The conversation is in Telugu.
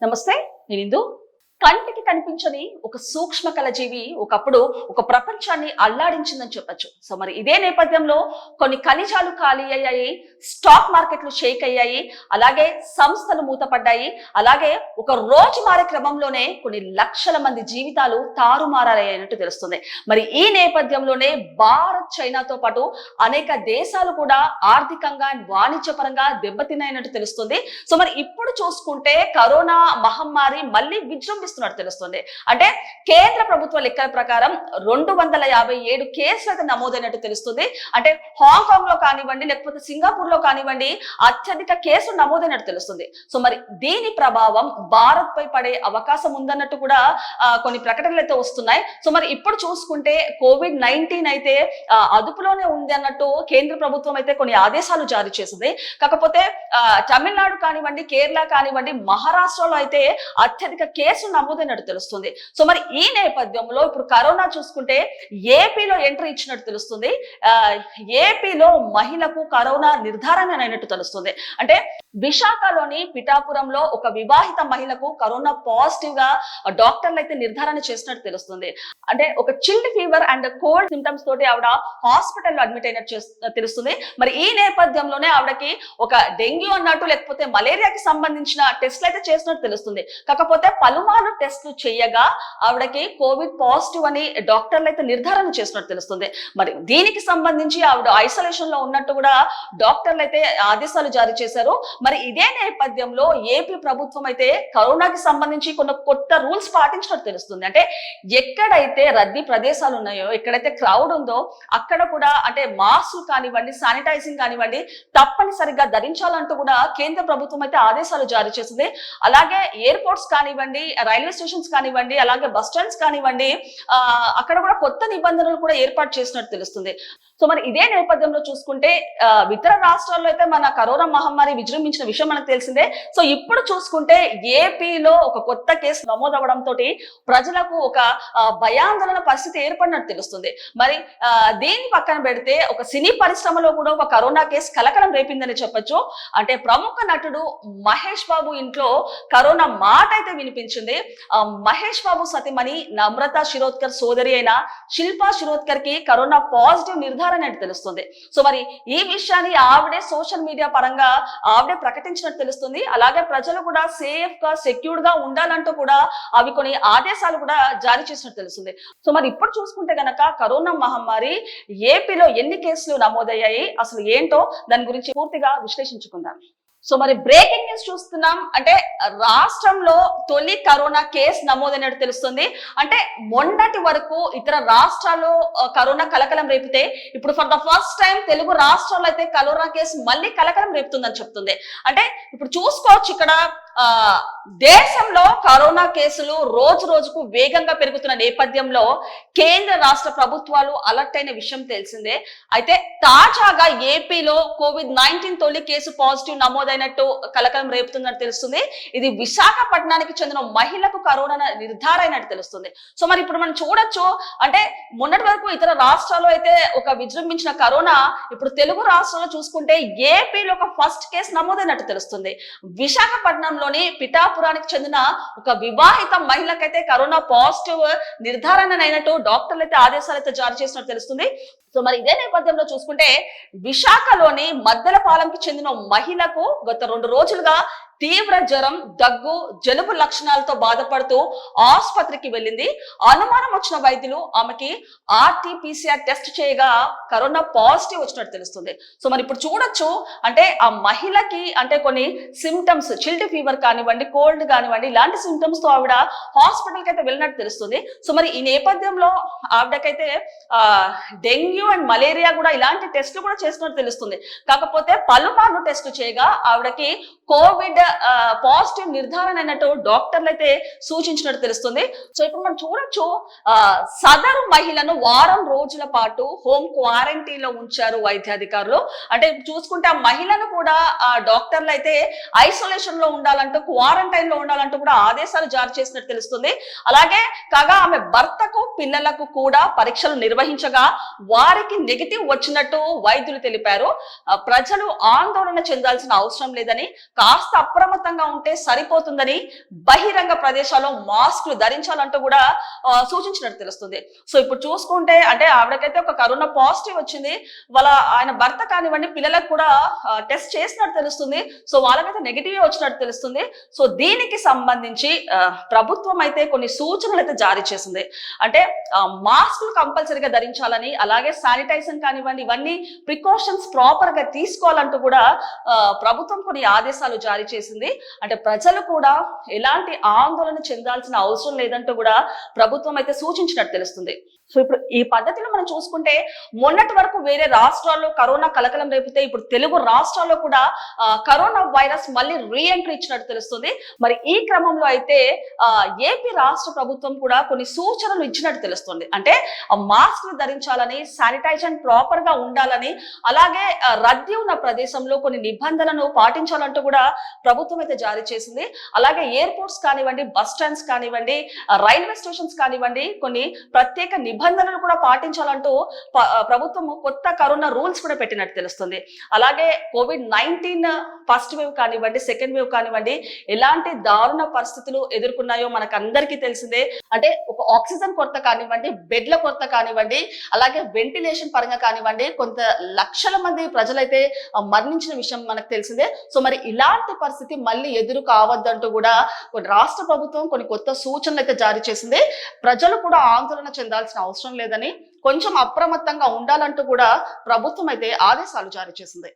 నమస్తే నేను ఇందు కంటికి కనిపించని ఒక సూక్ష్మ కలజీవి ఒకప్పుడు ఒక ప్రపంచాన్ని అల్లాడించిందని చెప్పొచ్చు. సో మరి ఇదే నేపథ్యంలో కొన్ని ఖనిజాలు ఖాళీ అయ్యాయి స్టాక్ మార్కెట్లు షేక్ అయ్యాయి అలాగే సంస్థలు మూతపడ్డాయి అలాగే ఒక రోజు మారే క్రమంలోనే కొన్ని లక్షల మంది జీవితాలు తారుమారాలయ్యాయినట్టు తెలుస్తుంది. మరి ఈ నేపథ్యంలోనే భారత్ చైనాతో పాటు అనేక దేశాలు కూడా ఆర్థికంగా వాణిజ్యపరంగా దెబ్బతిన్నాయినట్టు తెలుస్తుంది. సో మరి ఇప్పుడు చూసుకుంటే కరోనా మహమ్మారి మళ్ళీ విజృంభిస్తున్నట్టు తెలుస్తుంది. అంటే కేంద్ర ప్రభుత్వ లెక్కల ప్రకారం రెండు వందల యాభై ఏడు కేసులు అయితే నమోదైనట్టు తెలుస్తుంది. అంటే హాంకాంగ్లో కానివ్వండి లేకపోతే సింగపూర్లో కానివ్వండి అత్యధిక కేసులు నమోదైనట్టు తెలుస్తుంది. సో మరి దీని ప్రభావం భారత్ పై పడే అవకాశం ఉందన్నట్టు కూడా కొన్ని ప్రకటనలు అయితే వస్తున్నాయి. సో మరి ఇప్పుడు చూసుకుంటే కోవిడ్ నైన్టీన్ అయితే అదుపులోనే ఉంది అన్నట్టు కేంద్ర ప్రభుత్వం అయితే కొన్ని ఆదేశాలు జారీ చేసింది. కాకపోతే తమిళనాడు కానివ్వండి కేరళ కానివ్వండి మహారాష్ట్రలో అయితే అత్యధిక కేసులు నమోదైనట్టు తెలుస్తుంది. సో మరి ఈ నేపథ్యంలో ఇప్పుడు కరోనా చూసుకుంటే ఏపీలో ఎంట్రీ ఇచ్చినట్టు తెలుస్తుంది. ఏపీలో మహిళకు కరోనా నిర్ధారణ అయినట్టు తెలుస్తుంది. అంటే విశాఖలోని పిఠాపురంలో ఒక వివాహిత మహిళకు కరోనా పాజిటివ్గా డాక్టర్లు అయితే నిర్ధారణ చేసినట్టు తెలుస్తుంది. అంటే ఒక chilled fever and cold symptoms తోటి ఆవిడ హాస్పిటల్లో అడ్మిట్ అయినట్టు తెలుస్తుంది. మరి ఈ నేపథ్యంలోనే ఆవిడకి ఒక డెంగ్యూ అన్నట్టు లేకపోతే మలేరియాకి సంబంధించిన టెస్ట్లు అయితే చేసినట్టు తెలుస్తుంది. కాకపోతే పలుమార్లు టెస్ట్లు చేయగా ఆవిడకి కోవిడ్ పాజిటివ్ అని డాక్టర్లు అయితే నిర్ధారణ చేసినట్టు తెలుస్తుంది. మరి దీనికి సంబంధించి ఆవిడ ఐసోలేషన్లో ఉన్నట్టు కూడా డాక్టర్లు అయితే ఆదేశాలు జారీ చేశారు. మరి ఇదే నేపథ్యంలో ఏపీ ప్రభుత్వం అయితే కరోనాకి సంబంధించి కొన్ని కొత్త రూల్స్ పాటించినట్టు తెలుస్తుంది. అంటే ఎక్కడైతే రద్దీ ప్రదేశాలు ఉన్నాయో ఎక్కడైతే క్రౌడ్ ఉందో అక్కడ కూడా అంటే మాస్క్ కానివ్వండి శానిటైజింగ్ కానివ్వండి తప్పనిసరిగా ధరించాలంటూ కూడా కేంద్ర ప్రభుత్వం అయితే ఆదేశాలు జారీ చేసింది. అలాగే ఎయిర్పోర్ట్స్ కానివ్వండి రైల్వే స్టేషన్స్ కానివ్వండి అలాగే బస్ స్టాండ్స్ కానివ్వండి అక్కడ కూడా కొత్త నిబంధనలు కూడా ఏర్పాటు చేసినట్టు తెలుస్తుంది. సో మరి ఇదే నేపథ్యంలో చూసుకుంటే ఇతర రాష్ట్రాల్లో అయితే మన కరోనా మహమ్మారి విజృంభించిన విషయం మనకు తెలిసిందే. సో ఇప్పుడు చూసుకుంటే ఏపీలో ఒక కొత్త కేసు నమోదవడంతో ప్రజలకు ఒక భయాందోళన పరిస్థితి ఏర్పడినట్టు తెలుస్తుంది. మరి దీన్ని పక్కన పెడితే ఒక సినీ పరిశ్రమలో కూడా ఒక కరోనా కేసు కలకలం రేపిందని చెప్పొచ్చు. అంటే ప్రముఖ నటుడు మహేష్ బాబు ఇంట్లో కరోనా మాట అయితే వినిపించింది. మహేష్ బాబు సతీమణి నమ్రత శిరోద్కర్ సోదరి అయిన శిల్పా శిరోద్కర్కి కరోనా పాజిటివ్ నిర్ధారణ అని తెలుస్తుంది. సో మరి ఈ విషయాన్ని ఆవిడే సోషల్ మీడియా పరంగా ఆవిడే ప్రకటించినట్టు తెలుస్తుంది. అలాగే ప్రజలు కూడా సేఫ్గా సెక్యూర్డ్గా ఉండాలంటూ కూడా అవి కొన్ని ఆదేశాలు కూడా జారీ చేసినట్టు తెలుస్తుంది. సో మరి ఇప్పుడు చూసుకుంటే గనక కరోనా మహమ్మారి ఏపీలో ఎన్ని కేసులు నమోదయ్యాయి అసలు ఏంటో దాని గురించి పూర్తిగా విశ్లేషించుకుందాం. సో మరి బ్రేకింగ్ న్యూస్ చూస్తున్నాం. అంటే రాష్ట్రంలో తొలి కరోనా కేసు నమోదైనట్టు తెలుస్తుంది. అంటే మొన్నటి వరకు ఇతర రాష్ట్రాల్లో కరోనా కలకలం రేపితే ఇప్పుడు for the first time Telugu రాష్ట్రాల్లో అయితే కరోనా కేసు మళ్ళీ కలకలం రేపుతుందని చెప్తుంది. అంటే ఇప్పుడు చూసుకోవచ్చు ఇక్కడ ఆ దేశంలో కరోనా కేసులు రోజు రోజుకు వేగంగా పెరుగుతున్న నేపథ్యంలో కేంద్ర రాష్ట్ర ప్రభుత్వాలు అలర్ట్ అయిన విషయం తెలిసిందే. అయితే తాజాగా ఏపీలో కోవిడ్ నైన్టీన్ తొలి కేసు పాజిటివ్ నమోదైనట్టు కలకలం రేపుతుందని తెలుస్తుంది. ఇది విశాఖపట్నానికి చెందిన మహిళకు కరోనా నిర్ధారణ అయినట్టు తెలుస్తుంది. సో మరి ఇప్పుడు మనం చూడొచ్చు అంటే మొన్నటి వరకు ఇతర రాష్ట్రాల్లో అయితే ఒక విజృంభించిన కరోనా ఇప్పుడు తెలుగు రాష్ట్రంలో చూసుకుంటే ఏపీలో ఒక ఫస్ట్ కేసు నమోదైనట్టు తెలుస్తుంది. విశాఖపట్నంలోని పిఠాపురానికి చెందిన ఒక వివాహిత మహిళకైతే కరోనా పాజిటివ్ నిర్ధారణ అయినట్టు డాక్టర్లు అయితే ఆదేశాలు అయితే జారీ చేసినట్టు తెలుస్తుంది. సో మరి ఇదే నేపథ్యంలో చూసుకుంటే విశాఖలోని మద్దెలపాలెంకి చెందిన మహిళకు గత రెండు రోజులుగా తీవ్ర జ్వరం దగ్గు జలుబు లక్షణాలతో బాధపడుతూ ఆసుపత్రికి వెళ్ళింది. అనుమానం వచ్చిన వైద్యులు ఆమెకి ఆర్టీపీసీఆర్ టెస్ట్ చేయగా కరోనా పాజిటివ్ వచ్చినట్టు తెలుస్తుంది. సో మరి ఇప్పుడు చూడొచ్చు. అంటే ఆ మహిళకి అంటే కొన్ని సిమ్టమ్స్ చిల్డ్ ఫీవర్ కానివ్వండి కోల్డ్ కానివ్వండి ఇలాంటి సిమ్టమ్స్తో ఆవిడ హాస్పిటల్కి అయితే వెళ్ళినట్టు తెలుస్తుంది. సో మరి ఈ నేపథ్యంలో ఆవిడకైతే డెంగ్యూ అండ్ మలేరియా కూడా ఇలాంటి టెస్ట్లు కూడా చేసినట్టు తెలుస్తుంది. కాకపోతే పలుమార్లు టెస్ట్ చేయగా ఆవిడకి కోవిడ్ పాజిటివ్ నిర్ధారణ అయినట్టు డాక్టర్లు అయితే సూచించినట్టు తెలుస్తుంది. సో ఇప్పుడు మనం చూడొచ్చు సదరు మహిళను వారం రోజుల పాటు హోమ్ క్వారంటైన్లో ఉంచారు వైద్యాధికారులు. అంటే చూసుకుంటే ఆ మహిళను కూడా ఆ డాక్టర్లు అయితే ఐసోలేషన్లో ఉండాలంటూ క్వారంటైన్లో ఉండాలంటూ కూడా ఆదేశాలు జారీ చేసినట్టు తెలుస్తుంది. అలాగే కాగా ఆమె భర్తకు పిల్లలకు కూడా పరీక్షలు నిర్వహించగా వారికి నెగిటివ్ వచ్చినట్టు వైద్యులు తెలిపారు. ప్రజలు ఆందోళన చెందాల్సిన అవసరం లేదని కాస్త అప్రమత్తంగా ఉంటే సరిపోతుందని బహిరంగ ప్రదేశాల్లో మాస్కులు ధరించాలంటూ కూడా సూచించినట్టు తెలుస్తుంది. సో ఇప్పుడు చూసుకుంటే అంటే ఆవిడకైతే ఒక కరోనా పాజిటివ్ వచ్చింది. వాళ్ళ ఆయన భర్త కానివ్వండి పిల్లలకు కూడా టెస్ట్ చేసినట్టు తెలుస్తుంది. సో వాళ్ళకైతే నెగిటివ్ వచ్చినట్టు తెలుస్తుంది. సో దీనికి సంబంధించి ప్రభుత్వం అయితే కొన్ని సూచనలు అయితే జారీ చేసింది. అంటే మాస్కులు కంపల్సరీగా ధరించాలని అలాగే శానిటైజేషన్ కానివ్వండి ఇవన్నీ ప్రికాషన్స్ ప్రాపర్గా తీసుకోవాలంటూ కూడా ప్రభుత్వం కొన్ని ఆదేశాలు జారీ చేసి చేసింది. అంటే ప్రజలు కూడా ఎలాంటి ఆందోళన చెందాల్సిన అవసరం లేదంటూ కూడా ప్రభుత్వం అయితే సూచించినట్టు తెలుస్తుంది. సో ఇప్పుడు ఈ పద్ధతిలో మనం చూసుకుంటే మొన్నటి వరకు వేరే రాష్ట్రాల్లో కరోనా కలకలం రేపితే ఇప్పుడు తెలుగు రాష్ట్రాల్లో కూడా కరోనా వైరస్ మళ్ళీ రీఎంట్రీ ఇచ్చినట్టు తెలుస్తుంది. మరి ఈ క్రమంలో అయితే ఏపీ రాష్ట్ర ప్రభుత్వం కూడా కొన్ని సూచనలు ఇచ్చినట్టు తెలుస్తుంది. అంటే మాస్క్ ధరించాలని శానిటైజేషన్ ప్రాపర్గా ఉండాలని అలాగే రద్దీ ఉన్న ప్రదేశంలో కొన్ని నిబంధనలను పాటించాలంటూ కూడా ప్రభుత్వం అయితే జారీ చేసింది. అలాగే ఎయిర్పోర్ట్స్ కానివ్వండి బస్ స్టాండ్స్ కానివ్వండి రైల్వే స్టేషన్స్ కానివ్వండి కొన్ని ప్రత్యేక నిబంధనలు కూడా పాటించాలంటూ ప్రభుత్వం కొత్త కరోనా రూల్స్ కూడా పెట్టినట్టు తెలుస్తుంది. అలాగే కోవిడ్ నైన్టీన్ ఫస్ట్ వేవ్ కానివ్వండి సెకండ్ వేవ్ కానివ్వండి ఎలాంటి దారుణ పరిస్థితులు ఎదుర్కొన్నాయో మనకు అందరికీ తెలిసిందే. అంటే ఒక ఆక్సిజన్ కొరత కానివ్వండి బెడ్ల కొరత కానివ్వండి అలాగే వెంటిలేషన్ పరంగా కానివ్వండి కొంత లక్షల మంది ప్రజలైతే మరణించిన విషయం మనకు తెలిసిందే. సో మరి ఇలాంటి పరిస్థితి మళ్ళీ ఎదురు కావద్దంటూ కూడా కొన్ని రాష్ట్ర ప్రభుత్వం కొన్ని కొత్త సూచనలు అయితే జారీ చేసింది. ప్రజలు కూడా ఆందోళన చెందాల్సిన అవసరం లేదని కొంచెం అప్రమత్తంగా ఉండాలంటూ కూడా ప్రభుత్వం అయితే ఆదేశాలు జారీ చేసింది.